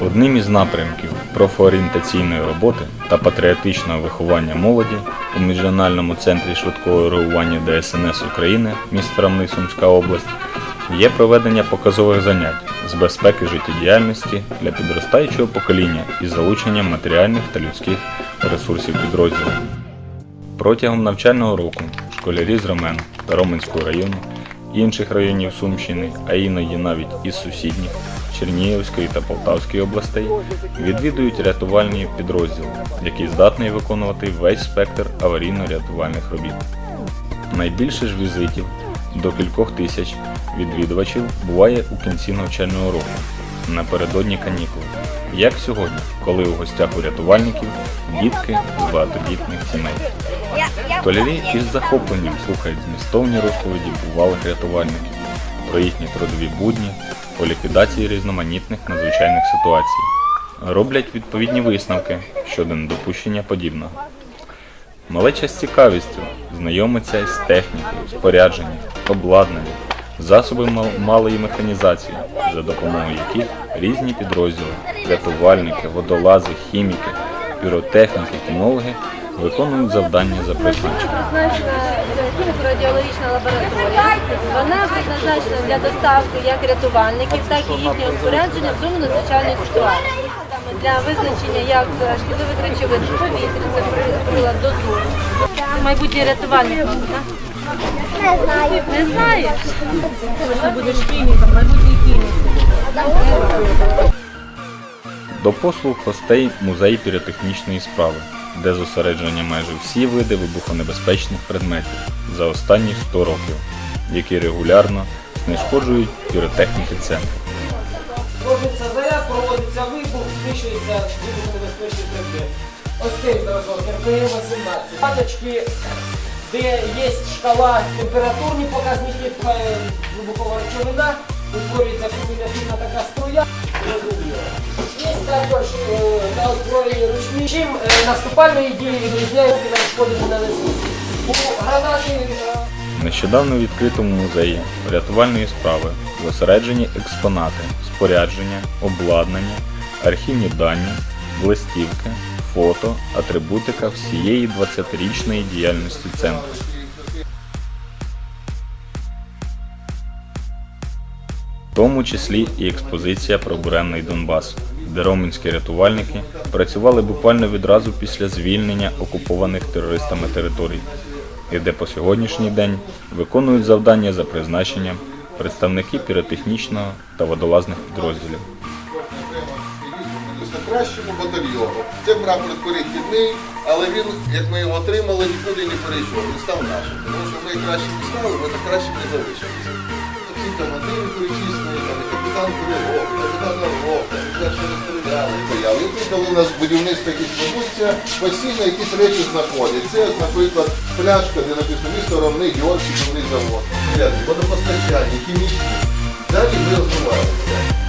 Одним із напрямків профорієнтаційної роботи та патріотичного виховання молоді у Міжрегіональному центрі швидкого реагування ДСНС України міста Ромни Сумська область є проведення показових занять з безпеки життєдіяльності для підростаючого покоління із залученням матеріальних та людських ресурсів підрозділу. Протягом навчального року школярі з Ромен та Роменського району, інших районів Сумщини, а іноді навіть із сусідніх Чернігівської та Полтавської областей відвідують рятувальні підрозділи, які здатні виконувати весь спектр аварійно-рятувальних робіт. Найбільше ж візитів до кількох тисяч відвідувачів буває у кінці навчального року напередодні канікул, як сьогодні, коли у гостях у рятувальників дітки багатодітних сімей. Школярі із захопленням слухають змістовні розповіді бувалих рятувальників про їхні трудові будні по ліквідації різноманітних надзвичайних ситуацій, роблять відповідні висновки щодо недопущення подібного. Малеча з цікавістю знайомиться із технікою, спорядженням, обладнанням, засобами мал- малої механізації, за допомогою яких різні підрозділи, рятувальники, водолази, хіміки, піротехніки, кінологи виконують завдання за призначенням. Хіміко-радіологічна лабораторія. Вона призначена для доставки як рятувальників, так і їхнього спорядження в зону надзвичайної ситуації. Для визначення як шкідливих речовин в повітрі, це при- прилад дозору. Майбутній рятувальник? Не знаю. Не знаєш? Ти будеш хіміком, майбутній хімік. До послуг гостей музей піротехнічної справи, де зосереджені майже всі види вибухонебезпечних предметів за останні 100 років, які регулярно знешкоджують піротехніки центру. Робиться заряд, проводиться вибух, знищується вибухонебезпечний предмет. Ось цей зразок РПМ-18. Паточки, де є шкала температурні показники, е, вибухова речовина, утворюється кумулятивна така струя. Є також е, на озброєнні ручні. Чим е, наступальної дії відрізняють і нам шкоди не нанесуть. У гранати Нещодавно у відкритому музеї рятувальної справи зосереджені експонати, спорядження, обладнання, архівні дані, листівки, фото, атрибутика всієї 20-річної діяльності центру. В тому числі і експозиція про буремний Донбас, де роменські рятувальники працювали буквально відразу після звільнення окупованих терористами територій, і де по сьогоднішній день виконують завдання за призначенням представники піротехнічного та водолазних підрозділів. Кращому батальйону. Це прапор перехідний, але він, як ми його отримали, нікуди не перейшов. Він став нашим. Тому що ми краще не стали, ми так краще не залишилися. Всі командири перечислені, там, капітан Кривов, капітан Орлов, стояли. І тут, коли у нас будівництво якісь ведуться, постійно якісь речі знаходять. Це, наприклад, пляшка, де написано місто Ромний, Георгій, Ромний завод. Водопостачання, хімічні. Далі ми розвивалися.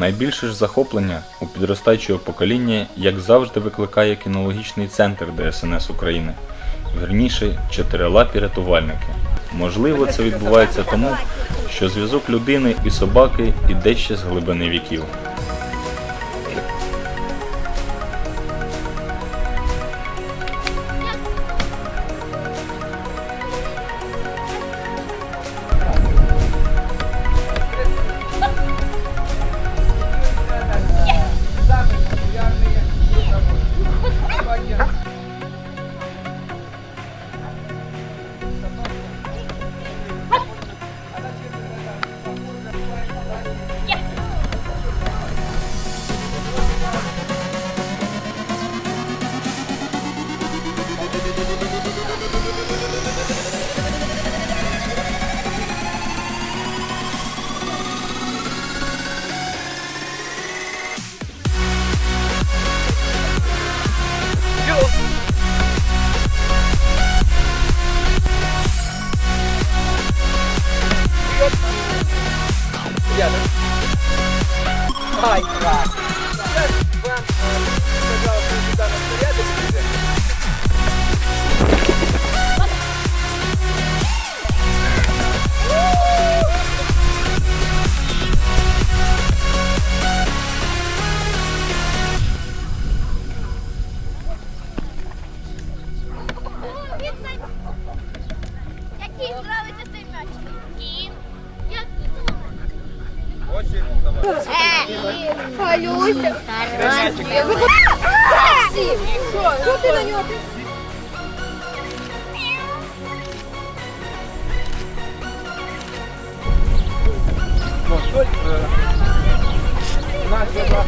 Найбільше ж захоплення у підростаючого покоління, як завжди, викликає кінологічний центр ДСНС України. Верніше, чотирилапі рятувальники. Можливо, це відбувається тому, що зв'язок людини і собаки іде ще з глибини віків. зайчик. Що ти на нього? Ну, що? Настя,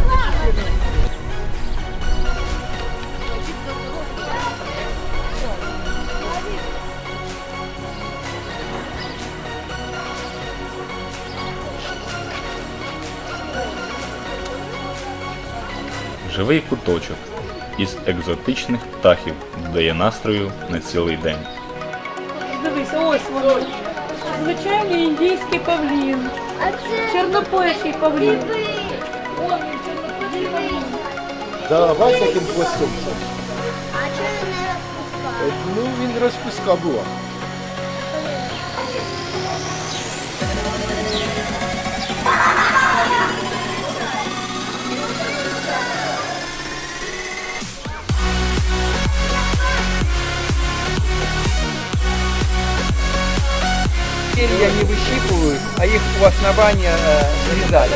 Живий куточок із екзотичних птахів додає настрою на цілий день. Дивись, ось воно. Звичайний індійський павлін. А це Чорнопоясий павлін. Да, бачиш, яким хвостом. а чого не розпускає? Ну, він розпуска була. А их у основания э, срезают.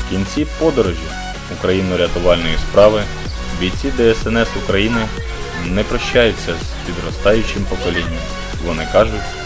В кінці подорожі Україно-рятувальної справи бійці ДСНС України не прощаються з підростаючим поколінням. Вони кажуть